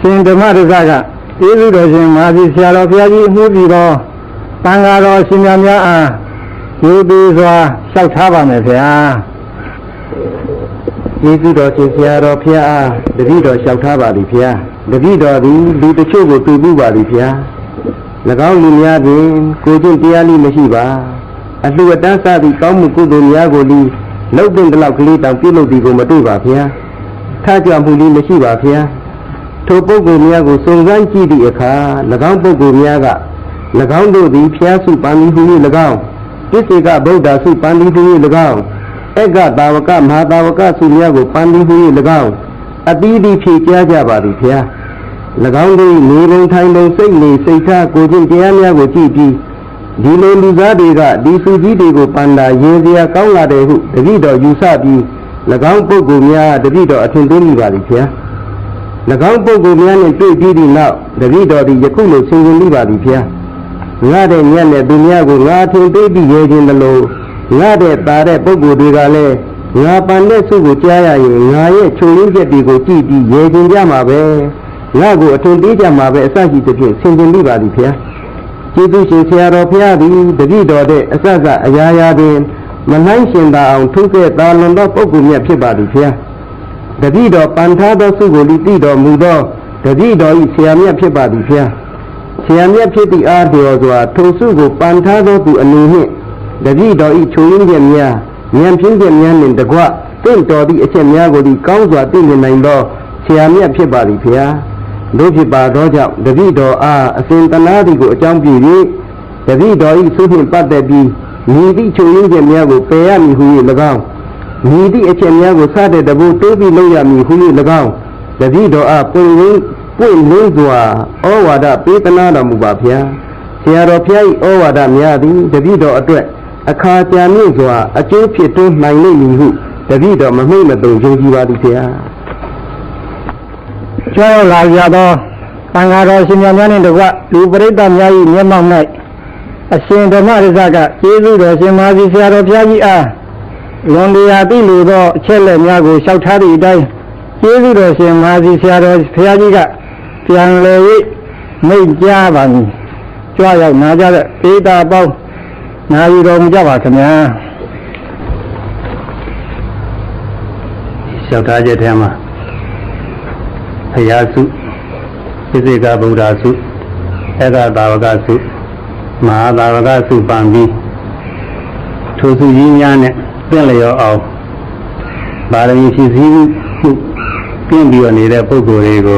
ရှင်ဓမ္မရဇကကျေးဇူးတော်ရှင်မာသီဆရာတော်ဘုရားကြီးအမှုပြီးတော့တန်ဃာတော်ရှင်များများအားကျေးဇူးစွာလျှောက်ထားပါမယ်ဗျာကျေးဇူးတော်ရှင်ဆရာတော်ဖျားအားတပည့်တော်လျှောက်ထားပါသည်ဖျားတပည့်တော်သည်လူတချို့ကိုတွေ့မှုပါသည်ဖျား၎င်းလူများတွင်ကိုယ်ချင်းတရားလိမရှိပါအလှူအတန်းစားသည့်ကောင်းမှုကုသိုလ်များကိုလီလှုပ်ပင်တလောက်ကလေးတောင်ပြုလုပ်သည်ကိုမတွေ့ပါဖျားထားကြမှုလေးမရှိပါဖျား ထိုပုဂ္ဂိုလ်များကိုစုံစမ်းကြည့်သည့်အခါ၎င်းပုဂ္ဂိုလ်များက၎င်းတို့သည်ဖျားစုပန်သည်ဟူ၍၎င်းပစ္စေကဗုဒ္ဓစုပန်သည်ဟူ၍၎င်းအက္ကတာဝကမဟာတာဝကဆုများကိုပန်းပြီးဟူ၍၎င်းအသီးသီးဖြည့်ကြားကြပါသည်ဖျား၎င်းတို့၏နေပုံထိုင်ပုံစိတ်နေစိတ်ထားကိုယ်ချင်းတရားများကိုကြည့်ပြီးဒီလိုလူသားတွေကဒီစုကြီးတွေကိုပန္တာရင်စရာကောင်းလာတယ်ဟုတတိတော်ယူဆပြီး၎င်းပုဂ္ဂိုလ်များတတိတော်အထင်သေးမိပါသည်ဖျား၎င်း ပုဂ္ဂိုလ်များနှင့်တွေ့ပြီးသည့်နောက်တတိတော်သည်ယခုလိုဆင်ခြင်မိပါသည်ဖျားငါတဲ့ညက်နဲ့သူများကိုငါထင်သေးပြီးရဲခြင်းတလို့ငါတဲ့ตาတဲ့ပုဂ္ဂိုလ်တွေကလည်းငါပန်တဲ့စုကိုကြားရရင်ငါရဲ့ချုံရင်းချက်တွေကိုကြည့်ပြီးရေကျင်ကြမှာပဲငါကိုအထွန်ပေးကြမှာပဲအစရှိသဖြင့်ဆင်ခြင်မိပါသည်ဖျားကျေးဇူးရှင်ဆရာတော်ဖျားသည်တတိတော်တဲ့အစစအရာရာတွင်မနိုင်ရှင်သာအောင်ထုခဲ့သာလွန်သောပုဂ္ဂိုလ်မြတ်ဖြစ်ပါသည်ဖျား တတိတော်ပန်ထားသောစုကိုလိတိတော်မူသောတတိတော်ဤဆရာမြတ်ဖြစ်ပါသည်ဖျားဆရာမြတ်ဖြစ်သည့်အားတော်စွာထိုစုကိုပန်ထားသောသူအနေနှင့်တတိတော်ဤချုံရင်းချက်များဉာဏ်ဖြင်းချက်များနှင့်တကွတင့်တော်သည့်အချက်များကိုဒီကောင်းစွာသိမြင်နိုင်သောဆရာမြတ်ဖြစ်ပါသည်ဖျားတို့ဖြစ်ပါသောကြောင့်တတိတော်အားအစဉ်တနာသည်ကိုအကြောင်းပြု၍တတိတော်ဤသုဖြင့်ပတ်သက်ပြီးညီသည့်ချုံရင်းချက်များကိုပယ်ရမည်ဟု၍၎င်း ညီသည့်အချက်များကိုစတဲ့တဘိုးတိုးပြီးလုပ်ရမည်ဟု၍၎င်းတတိတော်အားပွင့်ရင်းပွင့်လင်းစွာဩဝါဒပေးသနာတော်မူပါဖျားဆရာတော်ဖျား၏ဩဝါဒများသည်တပည့်တော်အတွက်အခါကြာမြင့်စွာအကျိုးဖြစ်တွန်းနိုင်လိမ့်မည်ဟုတပည့်တော်မမိတ်မတုံယုံကြည်ပါသည်ဆရာကျောင်းလာကြသောတန်ဃာတော်ရှင်များများနှင့်တကွလူပရိသတ်များ၏မျက်မှောက်၌အရှင်ဓမ္မရဇကကျေးဇူးတော်ရှင်မာသီဆရာတော်ဘုရားကြီးအား လွန်တရားသိလိုသောအချက်လက်များကိုလျှောက်ထားသည့်အတိုင်းကျေးဇူးတော်ရှင်မာသီဆရာတော်ဘုရားကြီးကပြန်လည်၍မိတ်ကြားပါမည်ကြွားရောက်နာကြတဲ့ပေတာပေါင်းနာယူတော်မူကြပါခင်ဗျာလျှောက်ထားချက်ထဲမှာဖရာစုပိစိကဗုဒ္ဓစုဧကသာဝကစုမဟာသာဝကစုပန်ပြီးထိုစုကြီးများနဲ့ ပြင့်လျော်အောင်ဗာရမီဖြစ်စည်းမှုပြင့်ပြီးတော့နေတဲ့ပုဂ္ဂိုလ်တွေကို